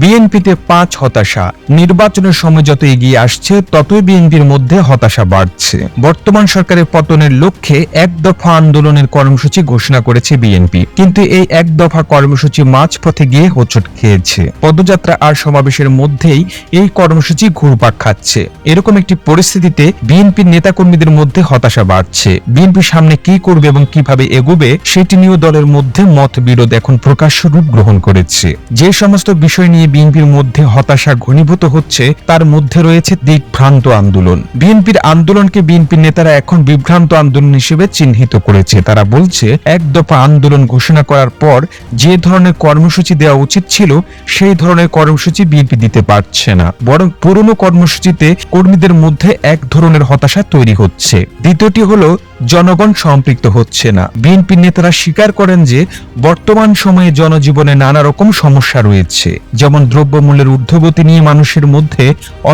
বিএনপিতে পাঁচ হতাশা। নির্বাচনের সময় যত এগিয়ে আসছে, ততই বিএনপির মধ্যে হতাশা বাড়ছে। বর্তমান সরকারের পতনের লক্ষ্যে এক দফা আন্দোলনের কর্মসূচি ঘোষণা করেছে বিএনপি। কিন্তু এই এক দফা কর্মসূচি মাঝপথে গিয়ে হোঁচট খেয়েছে। পদযাত্রা আর সমাবেশের মধ্যেই এই কর্মসূচি ঘুরপাক খাচ্ছে। এরকম একটি পরিস্থিতিতে বিএনপির নেতাকর্মীদের মধ্যে হতাশা বাড়ছে। বিএনপি সামনে কি করবে এবং কীভাবে এগোবে, সেটি নিয়েও দলের মধ্যে মত বিরোধ এখন প্রকাশ্য রূপ গ্রহণ করেছে। যে সমস্ত বিষয় নিয়ে বিএনপির মধ্যে হতাশা ঘনীভূত হচ্ছে, তার মধ্যে রয়েছে দিকভ্রান্ত আন্দোলন। বিএনপির আন্দোলনকে বিএনপির নেতারা এখন বিভ্রান্ত আন্দোলন হিসেবে চিহ্নিত করেছে। তারা বলছে, এক দফা আন্দোলন ঘোষণা করার পর যে ধরনের কর্মসূচি দেওয়া উচিত ছিল, সেই ধরনের কর্মসূচি বিএনপি দিতে পারছে না। বরং পুরনো কর্মসূচিতে কর্মীদের মধ্যে এক ধরনের হতাশা তৈরি হচ্ছে। দ্বিতীয়টি হলো, জনগণ সম্পৃক্ত হচ্ছে না। বিএনপি নেতারা স্বীকার করেন যে, বর্তমান সময়ে জনজীবনে নানা রকম সমস্যা রয়েছে। যেমন দ্রব্যমূল্যের ঊর্ধ্বগতি নিয়ে মানুষের মধ্যে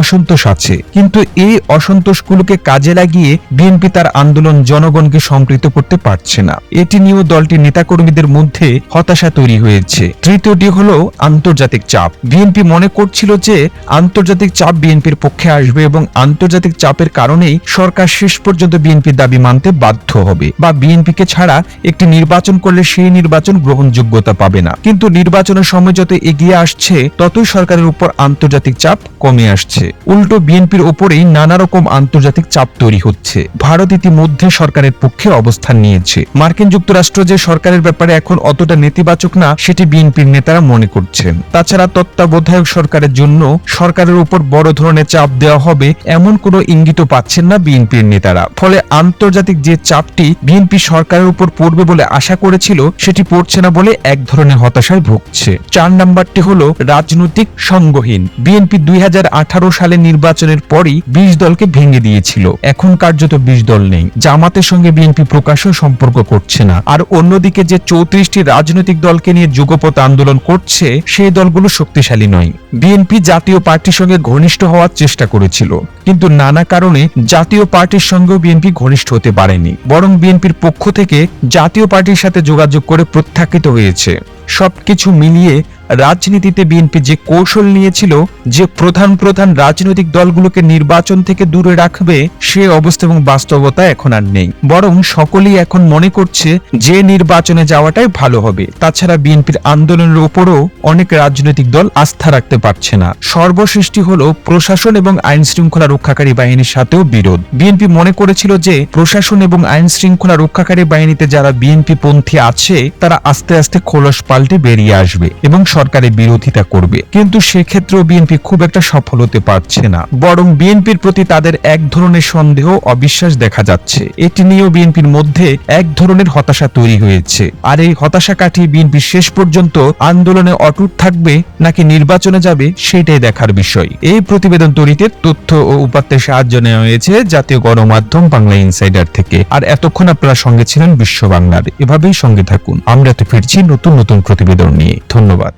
অসন্তোষ আছে, কিন্তু এই অসন্তোষগুলোকে কাজে লাগিয়ে বিএনপি তার আন্দোলন জনগণকে সম্পৃক্ত করতে পারছে না। এটি নিয়েও দলটির নেতাকর্মীদের মধ্যে হতাশা তৈরি হয়েছে। তৃতীয়টি হলো আন্তর্জাতিক চাপ। বিএনপি মনে করছিল যে আন্তর্জাতিক চাপ বিএনপির পক্ষে আসবে এবং আন্তর্জাতিক চাপের কারণেই সরকার শেষ পর্যন্ত বিএনপির দাবি মানতে বাধ্য হবে বা বিএনপিকে ছাড়া একটি নির্বাচন করলে সেই নির্বাচন গ্রহণযোগ্যতা পাবে না। কিন্তু নির্বাচনের সময় যত এগিয়ে আসছে ততই সরকারের উপর আন্তর্জাতিক চাপ কমে আসছে। উল্টো বিএনপির ওপরেই নানা রকম আন্তর্জাতিক চাপ তৈরি হচ্ছে। ভারত ইতিমধ্যে সরকারের পক্ষে অবস্থান নিয়েছে। মার্কিন যুক্তরাষ্ট্র যে সরকারের ব্যাপারে এখন অতটা নেতিবাচক না, সেটি বিএনপির নেতারা মনে করছেন। তাছাড়া তত্ত্বাবধায়ক সরকারের জন্য সরকারের উপর বড় ধরনের চাপ দেওয়া হবে এমন কোনো ইঙ্গিত পাচ্ছেন না বিএনপির নেতারা। ফলে আন্তর্জাতিক যে চাপটি বিএনপি সরকারের উপর পড়বে বলে আশা করেছিল, সেটি পড়ছে না বলে এক ধরনের হতাশায় ভুগছে। চার নাম্বারটি হলো রাজনৈতিক সঙ্গহীন। বিএনপি দুই সালে নির্বাচনের পরই বিশ দলকে ভেঙে দিয়েছিল। এখন কার্যত বিশ দল নেই। জামাতের সঙ্গে বিএনপি প্রকাশ্য সম্পর্ক করছে না। আর অন্যদিকে যে চৌত্রিশটি রাজনৈতিক দলকে নিয়ে যুগপথ আন্দোলন করছে, সেই দলগুলো শক্তিশালী নয়। বিএনপি জাতীয় পার্টির সঙ্গে ঘনিষ্ঠ হওয়ার চেষ্টা করেছিল। কিন্তু নানা কারণে জাতীয় পার্টির সঙ্গেও বিএনপি ঘনিষ্ঠ হতে পারেনি। বরং বিএনপির পক্ষ থেকে জাতীয় পার্টির সাথে যোগাযোগ করে প্রত্যাখ্যিত হয়েছে। সবকিছু মিলিয়ে রাজনীতিতে বিএনপি যে কৌশল নিয়েছিল, যে প্রধান প্রধান রাজনৈতিক দলগুলোকে নির্বাচন থেকে দূরে রাখবে, সে অবস্থা এবং বাস্তবতা এখন আর নেই। বরং সকলেই এখন মনে করছে যে নির্বাচনে যাওয়াটাই ভালো হবে। তাছাড়া বিএনপির আন্দোলনের উপরও অনেক রাজনৈতিক দল আস্থা রাখতে পারছে না। সর্বসৃষ্টি হলো প্রশাসন এবং আইন শৃঙ্খলা রক্ষাকারী বাহিনীর সাথেও বিরোধ। বিএনপি মনে করেছিল যে প্রশাসন এবং আইন শৃঙ্খলা রক্ষাকারী বাহিনীতে যারা বিএনপি পন্থী আছে, তারা আস্তে আস্তে খোলস পাল্টে বেরিয়ে আসবে এবং সরকারের বিরোধিতা করবে। কিন্তু সেক্ষেত্রেও বিএনপি খুব একটা সফল হতে পারছে না। বরং বিএনপির প্রতি তাদের এক ধরনের সন্দেহ, অবিশ্বাস দেখা যাচ্ছে। এটি নিয়েও বিএনপির মধ্যে এক ধরনের হতাশা তৈরি হয়েছে। আর এই হতাশা কাটিয়ে বিএনপি শেষ পর্যন্ত আন্দোলনে অটুট থাকবে নাকি নির্বাচনে যাবে, সেটাই দেখার বিষয়। এই প্রতিবেদন তৈরিতে তথ্য ও উপাত্তের সাহায্য নেওয়া হয়েছে জাতীয় গণমাধ্যম বাংলা ইনসাইডার থেকে। আর এতক্ষণ আপনারা সঙ্গে ছিলেন বিশ্ব বাংলার। এভাবেই সঙ্গে থাকুন। আমরা তো ফিরছি নতুন নতুন প্রতিবেদন নিয়ে। ধন্যবাদ।